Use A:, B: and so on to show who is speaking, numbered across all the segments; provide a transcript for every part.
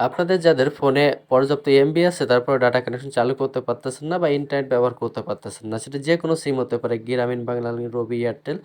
A: আপনাদের যাদের ফোনে পর্যাপ্ত এমবি আছে তারপরে ডাটা কানেকশন চালু করতে পারতেছেন না বা ইন্টারনেট ব্যবহার করতে পারতেছেন না, সেটা যে কোনো সিম হতে পারে গ্রামীণ বাংলা রবি এয়ারটেল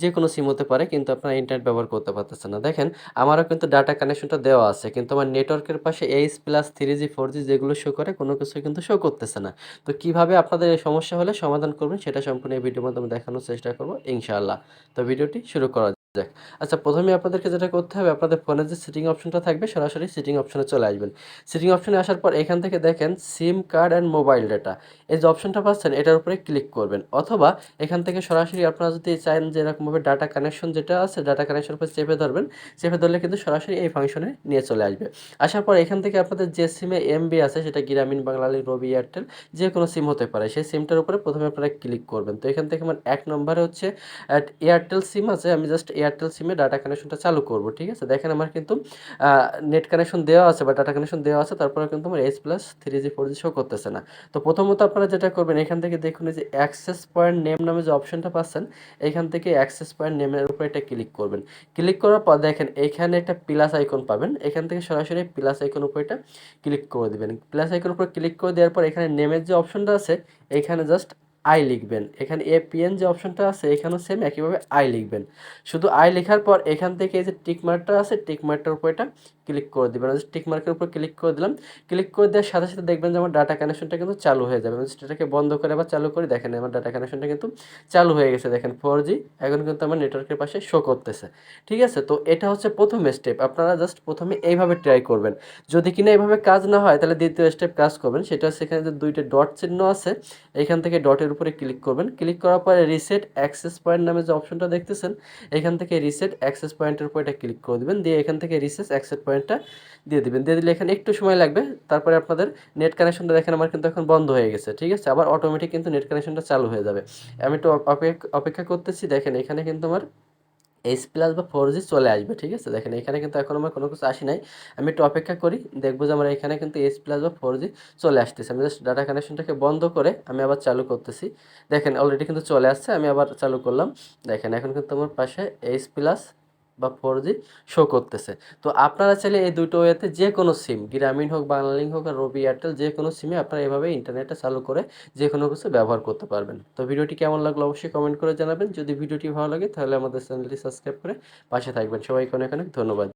A: যে কোনো সিম হতে পারে, কিন্তু আপনারা ইন্টারনেট ব্যবহার করতে পারতেছেন না। দেখেন, আমারও কিন্তু ডাটা কানেকশনটা দেওয়া আছে, কিন্তু আমার নেটওয়ার্কের পাশে H plus three G four G যেগুলো শো করে, কোনো কিছু কিন্তু শো করতেছে না। তো কীভাবে আপনাদের এই সমস্যা হলে সমাধান করবেন, সেটা সম্পূর্ণ এই ভিডিওর মাধ্যমে দেখানোর চেষ্টা করব, ইনশাআল্লাহ। তো ভিডিওটি শুরু করা যাক আচ্ছা প্রথমে আপনাদেরকে যেটা করতে হবে, আপনাদের ফোনের যে সিটিং অপশনটা থাকবে, সরাসরি সিটিং অপশনে চলে আসবেন। সিটিং অপশনে আসার পর এখান থেকে দেখেন SIM card and mobile data এই যে অপশনটা পাচ্ছেন, এটার উপরে ক্লিক করবেন। অথবা এখান থেকে সরাসরি আপনারা যদি চান যে এরকমভাবে ডাটা কানেকশন যেটা আছে ডাটা কানেকশন উপরে চেপে ধরবেন, চেপে ধরলে কিন্তু সরাসরি এই ফাংশনে নিয়ে চলে আসবে। আসার পর এখান থেকে আপনাদের যে সিমে এমবি আছে, সেটা গ্রামীণ বাংলালি রবি এয়ারটেল যে কোনো সিম হতে পারে। সেই সিমটার উপরে প্রথমে আপনারা ক্লিক করবেন। তো এখান থেকে আমার এক নম্বরে হচ্ছে এয়ারটেল সিম আছে, আমি জাস্ট এয়ারটেল সিমে ডাটা কানেকশনটা চালু করব, ঠিক আছে? দেখেন আমার কিন্তু নেট কানেকশন দেওয়া আছে বা ডাটা কানেকশন দেওয়া আছে, তারপরে কিন্তু আমার H plus three G four G show করতেছে না। তো প্রথমত আপনারা যেটা করবেন, এখান থেকে দেখুন যে অ্যাক্সেস পয়েন্ট নেম নামে যে অপশনটা পাচ্ছেন, এখান থেকে অ্যাক্সেস পয়েন্ট নেমের উপরে এটা ক্লিক করবেন। ক্লিক করার পর দেখেন, এখানে একটা প্লাস আইকন পাবেন। এখান থেকে সরাসরি প্লাস আইকন উপরে এটা ক্লিক করে দেবেন। প্লাস আইকন উপরে ক্লিক করে দেওয়ার পর এখানে নেমের যে অপশনটা আছে, এখানে জাস্ট আই লিখবেন। এখানে এপিএন যে অপশনটা আছে, এখানেও সেম একইভাবে আই লিখবেন। শুধু আই লেখার পর এখান থেকে এই যে টিক মার্কটা আছে টিক মার্কটার উপর এটা ক্লিক করে দেবেন। টিক মার্কের উপর ক্লিক করে দিলাম। ক্লিক করে দেওয়ার সাথে সাথে দেখবেন যে আমার ডাটা কানেকশনটা কিন্তু চালু হয়ে যাবে। সেটাকে বন্ধ করে আবার চালু করে। দেখেন আমার ডাটা কানেকশনটা কিন্তু চালু হয়ে গেছে। দেখেন ফোর জি এখন কিন্তু আমার নেটওয়ার্কের পাশে শো করতেছে। ঠিক আছে? তো এটা হচ্ছে প্রথম স্টেপ আপনারা জাস্ট প্রথমে এইভাবে ট্রাই করবেন। যদি কিনা এইভাবে কাজ না হয়, তাহলে দ্বিতীয় স্টেপ কাজ করবেন। সেটা হচ্ছে এখানে যে দুইটা ডট চিহ্ন আছে, এখান থেকে ডটের উপরে ক্লিক করবেন। ক্লিক করার পরে রিসেট অ্যাক্সেস পয়েন্ট নামে যে অপশনটা দেখতেছেন, এখান থেকে রিসেট অ্যাক্সেস পয়েন্টের উপর এটা ক্লিক করে দেবেন। দিয়ে এখান থেকে রিসেট অ্যাক্সেস পয়েন্টটা দিয়ে দেবেন। দিয়ে দিলে এখানে একটু সময় লাগবে। তারপরে আপনাদের নেট কানেকশনটা দেখেন আমার কিন্তু এখন বন্ধ হয়ে গেছে, ঠিক আছে? আবার অটোমেটিক কিন্তু নেট কানেকশনটা চালু হয়ে যাবে। আমি একটু অপেক্ষা করতেছি। দেখেন এখানে কিন্তু আমার এইচ প্লাস বা ফোর জি চলে আসবে, ঠিক আছে? দেখেন, এখানে কিন্তু এখন আমার কোনো কিছু আসি নাই। আমি একটু অপেক্ষা করি, দেখব যে আমার এখানে কিন্তু এইচ প্লাস বা ফোর জি চলে আসতেছে। আমি জাস্ট ডাটা কানেকশনটাকে বন্ধ করে আমি আবার চালু করতেছি। দেখেন অলরেডি কিন্তু চলে আসছে, আমি আবার চালু করলাম। দেখেন, এখন কিন্তু আমার পাশে এইচ প্লাস বা ফোর জি শো করতেছে। তো আপনারা চাইলে এই দুটো ওয়েতে যে কোনো সিম গ্রামীণ হোক, বাংলালিংক হোক, আর রবি এয়ারটেল যে কোনো সিমে আপনারা এভাবে ইন্টারনেটটা চালু করে যে কোনো কিছু ব্যবহার করতে পারবেন। তো ভিডিওটি কেমন লাগল অবশ্যই কমেন্ট করে জানাবেন। যদি ভিডিওটি ভালো লাগে তাহলে আমাদের চ্যানেলটি সাবস্ক্রাইব করে পাশে থাকবেন। সবাইকে অনেক অনেক ধন্যবাদ।